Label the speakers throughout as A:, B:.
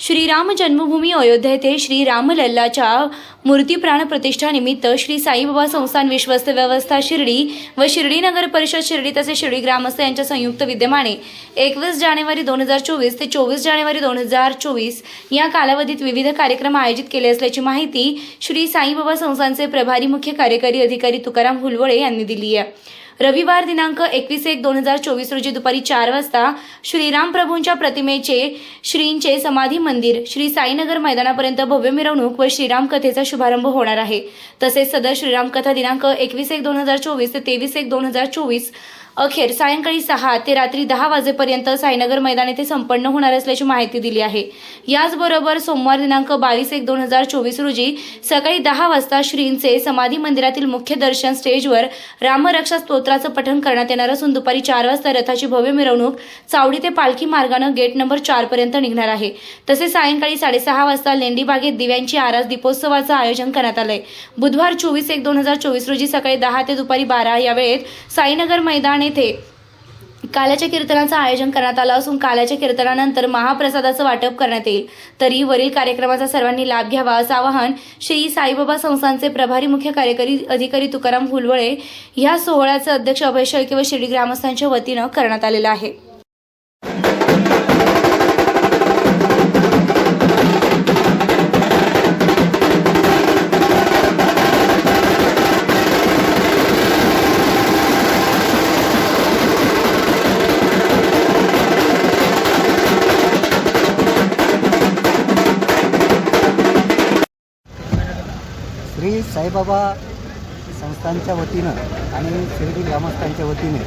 A: श्रीराम जन्मभूमी अयोध्या येथे श्री रामलल्लाच्या मूर्ती प्राण प्रतिष्ठानिमित्त श्री साईबाबा संस्थान विश्वस्त व्यवस्था शिर्डी व शिर्डी नगर परिषद शिर्डी तसेच शिर्डी ग्रामस्थ यांच्या संयुक्त विद्यमाने एकवीस जानेवारी दोन हजार चोवीस ते चोवीस जानेवारी दोन हजार चोवीस या कालावधीत विविध कार्यक्रम आयोजित केले असल्याची माहिती श्री साईबाबा संस्थानचे प्रभारी मुख्य कार्यकारी अधिकारी तुकाराम हुलवळे यांनी दिली आहे. रविवार दिनांक एकवीस एक दोन हजार चोवीस रोजी दुपारी चार वाजता श्रीराम प्रभूंच्या प्रतिमेचे श्रींचे समाधी मंदिर श्री साईनगर मैदानापर्यंत भव्य मिरवणूक व श्रीराम कथेचा शुभारंभ होणार आहे. तसेच सदर श्रीराम कथा दिनांक एकवीस एक दोन हजार चोवीस ते तेवीस एक दोन हजार चोवीस अखेर सायंकाळी सहा ते रात्री दहा वाजेपर्यंत साईनगर मैदान येथे संपन्न होणार असल्याची माहिती दिली आहे. याचबरोबर सोमवार दिनांक बावीस एक दोन हजार चोवीस रोजी सकाळी दहा वाजता श्रींचे समाधी मंदिरातील मुख्य दर्शन स्टेजवर रामरक्षा स्तोत्राचं पठण करण्यात येणार असून दुपारी चार वाजता रथाची भव्य मिरवणूक चावडी ते पालखी मार्गानं गेट नंबर चार पर्यंत निघणार आहे. तसेच सायंकाळी साडेसहा वाजता लेंडीबागेत दिव्यांची आरास दीपोत्सवाचं आयोजन करण्यात आलंय. बुधवार चोवीस एक दोन हजार चोवीस रोजी सकाळी दहा ते दुपारी बारा या वेळेत साईनगर मैदान येथे काल्याच्या कीर्तनाचं आयोजन करण्यात आलं असून काल्याच्या कीर्तनानंतर महाप्रसादाचं वाटप करण्यात येईल. तरी वरील कार्यक्रमाचा सर्वांनी लाभ घ्यावा असं आवाहन श्री साईबाबा संस्थानचे प्रभारी मुख्य कार्यकारी अधिकारी तुकाराम हुलवळे ह्या सोहळ्याचे अध्यक्ष अभय शेळके व शिर्डी ग्रामस्थांच्या वतीनं करण्यात आलेलं आहे.
B: श्री साईबाबा संस्थांच्या वतीनं आणि शिर्डी ग्रामस्थांच्या वतीने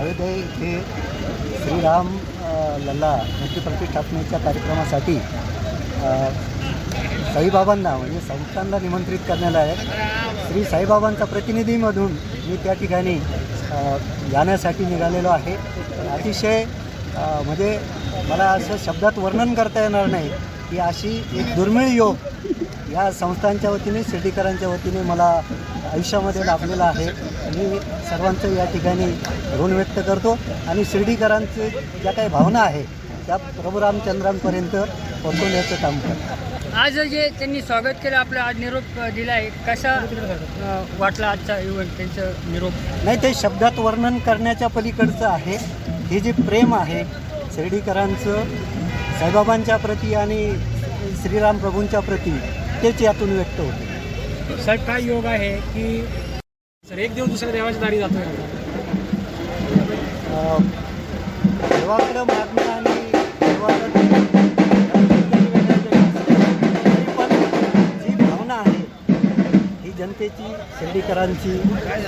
B: अयोध्या येथे श्रीराम लल्ला मूर्ती प्रतिष्ठापनेच्या कार्यक्रमासाठी साईबाबांना म्हणजे संस्थांना निमंत्रित करण्यात आहे. श्री साईबाबांचा प्रतिनिधीमधून मी त्या ठिकाणी जाण्यासाठी निघालेलो आहे. अतिशय म्हणजे मला असं शब्दात वर्णन करता येणार नाही. की अशी एक दुर्मिळ योग या संस्थांच्या वतीने शिर्डीकरांच्या वतीने मला आयुष्यामध्ये लाभलेला आहे. मी सर्वांचं या ठिकाणी ऋण व्यक्त करतो आणि शिर्डीकरांचे ज्या काही भावना आहे त्या प्रभू रामचंद्रांपर्यंत पोहोचवण्याचं काम करतो.
C: आज जे त्यांनी स्वागत केलं आपलं आज निरोप दिला आहे कसा वाटला आजचा इव्हेंट त्यांचं निरोप?
B: नाही ते शब्दात वर्णन करण्याच्या पलीकडचं आहे. हे जे प्रेम आहे शिर्डीकरांचं साईबाबांच्या प्रती आणि श्रीराम प्रभूंच्या प्रती तेच यातून व्यक्त होते.
D: सर काय योग आहे की सर एक देव दुसऱ्या देवाच्या दारी जातोय?
B: अ, देवाकडं मागणं आणि पण जी भावना आहे ही जनतेची शिर्डीकरांची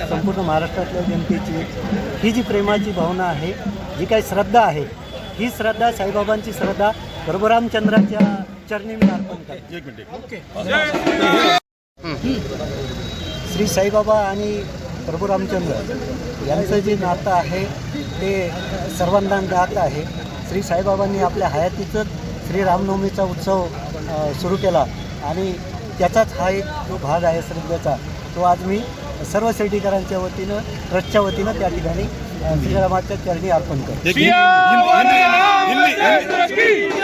B: संपूर्ण महाराष्ट्रातल्या जनतेची ही जी प्रेमाची भावना आहे जी काही श्रद्धा आहे ही श्रद्धा साईबाबांची श्रद्धा प्रभुरामचंद्राच्या चरणी मी अर्पण करतो. श्री साईबाबा आणि प्रभू रामचंद्र यांचं जे नातं आहे ते सर्वांना नातं आहे. श्री साईबाबांनी आपल्या हयातीतच श्री रामनवमीचा उत्सव सुरू केला. आणि त्याचाच हा एक जो भाग आहे श्रद्धेचा तो आज मी सर्व शिर्डीकरांच्या वतीनं ट्रस्टच्या वतीनं त्या ठिकाणी श्रीरामाच्या चरणी अर्पण करतो